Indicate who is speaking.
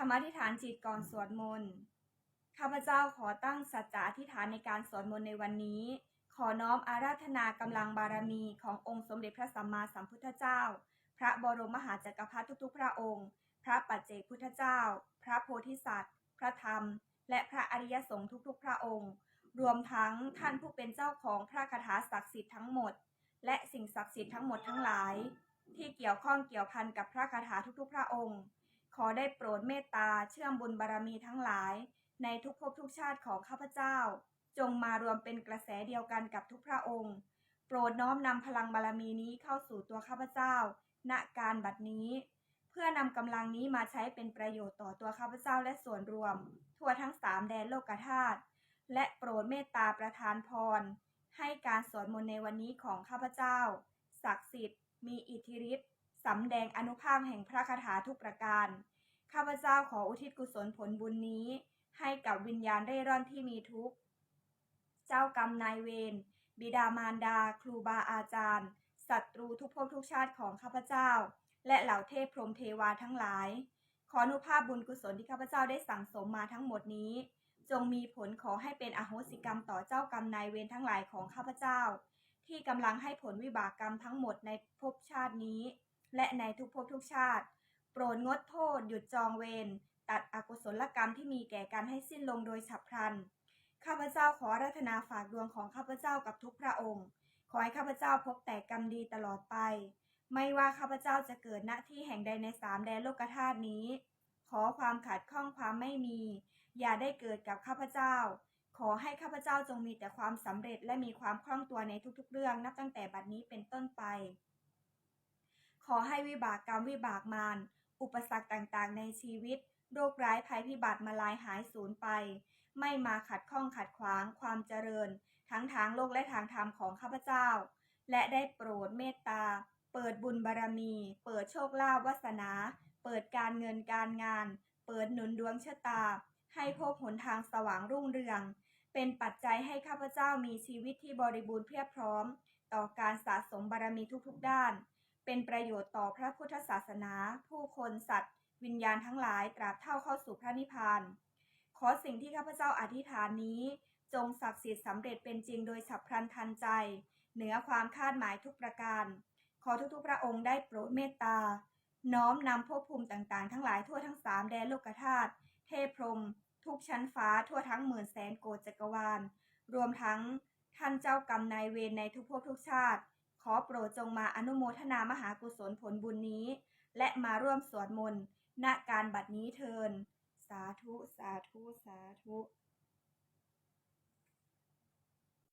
Speaker 1: คำอธิษฐานจิตก่อนสวดมนต์ ข้าพเจ้าขอตั้งสัจจะอธิษฐานในการสวดมนต์ในวันนี้ ขอน้อมอาราธนากำลังบารมีขององค์สมเด็จพระสัมมาสัมพุทธเจ้า พระบรมมหาจักรพรรดิทุกๆ พระองค์ พระปัจเจกพุทธเจ้า พระโพธิสัตว์ พระธรรม และพระอริยสงฆ์ทุกๆ พระองค์ รวมทั้งท่านผู้เป็นเจ้าของพระคาถาศักดิ์สิทธิ์ทั้งหมด และสิ่งศักดิ์สิทธิ์ทั้งหมดทั้งหลาย ที่เกี่ยวข้องเกี่ยวพันกับพระคาถาทุกๆ พระองค์ ขอได้โปรดเมตตาเชื่อมบุญบารมีทั้งหลาย ในทุกภพทุกชาติของข้าพเจ้า จงมารวมเป็นกระแสเดียวกันกับทุกพระองค์ โปรดน้อมนำพลังบารมีนี้เข้าสู่ตัวข้าพเจ้า ณการบัดนี้ เพื่อนำกำลังนี้มาใช้เป็นประโยชน์ต่อตัวข้าพเจ้าและส่วนรวม ทั่วทั้งสามแดนโลกธาตุและโปรดเมตตาประทานพร ให้การสวดมนต์ในวันนี้ของข้าพเจ้า ศักดิ์สิทธิ์มีอิทธิฤทธิ์ สำแดงอนุภาพแห่งพระคาถาทุกประการ ข้าพเจ้าขออุทิศกุศลผลบุญนี้ ให้กับวิญญาณเร่ร่อนที่มีทุกข์ เจ้ากรรมนายเวร บิดามารดา ครูบาอาจารย์ ศัตรูทุกภพทุกชาติของข้าพเจ้า และเหล่าเทพพรหมเทวาทั้งหลาย ขออนุภาพบุญกุศลที่ข้าพเจ้าได้สั่งสมมาทั้งหมดนี้ จงมีผลขอให้เป็นอโหสิกรรมต่อเจ้ากรรมนายเวรทั้งหลายของข้าพเจ้า ที่กำลังให้ผลวิบากกรรมทั้งหมดในภพชาตินี้ และในทุกภพทุกชาติ โปรดงดโทษ หยุดจองเวรตัดอกุศลกรรมที่มีแก่กันให้สิ้นลงโดยฉับพลัน ข้าพเจ้าขอราธนาฝากดวงของข้าพเจ้ากับทุกพระองค์ ขอให้ข้าพเจ้าพบแต่กรรมดีตลอดไป ไม่ว่าข้าพเจ้าจะเกิดณที่แห่งใดในสามแดนโลกธาตุนี้ ขอความขัดข้องความไม่มี อย่าได้เกิดกับข้าพเจ้า ขอให้ข้าพเจ้าจงมีแต่ความสำเร็จและมีความคล่องตัวในทุกๆ เรื่องนับตั้งแต่บัดนี้เป็นต้นไป ขอให้วิบากกรรมวิบากมารอุปสรรคต่างๆ ในชีวิต โรคร้ายภัยพิบัติมาลายหายสูญไป ไม่มาขัดข้องขัดขวางความเจริญ ทั้งทางโลกและทางธรรมของข้าพเจ้า และได้โปรดเมตตา เปิดบุญบารมี เปิดโชคลาภวาสนา เปิดการเงินการงาน เปิดหนุนดวงชะตา ให้พบหนทางสว่างรุ่งเรือง เป็นปัจจัยให้ข้าพเจ้ามีชีวิตที่บริบูรณ์เพียบพร้อม ต่อการสะสมบารมีทุกๆด้าน เป็นประโยชน์ต่อพระพุทธศาสนา ผู้คนสัตว์ วิญญาณทั้งหลายตราบเท่าเข้าสู่พระนิพพานขอสิ่งที่ข้าพเจ้าอธิษฐานนี้ จงศักดิ์สิทธิ์สำเร็จเป็นจริงโดยฉับพลันทันใจ เหนือความคาดหมายทุกประการ ขอทุกๆพระองค์ได้โปรดเมตตา น้อมนำภพภูมิต่างๆ ทั้งหลายทั่วทั้งสามแดนโลกธาตุเทพพรมทุกชั้นฟ้าทั่วทั้งหมื่นแสนโกจักรวาล รวมทั้งท่านเจ้ากรรมนายเวรในทุกภพทุกชาติ ขอโปรดจงมาอนุโมทนามหากุศลผลบุญนี้ และมาร่วมสวดมนต์ณการบัดนี้เทิน สาธุ สาธุ สาธุ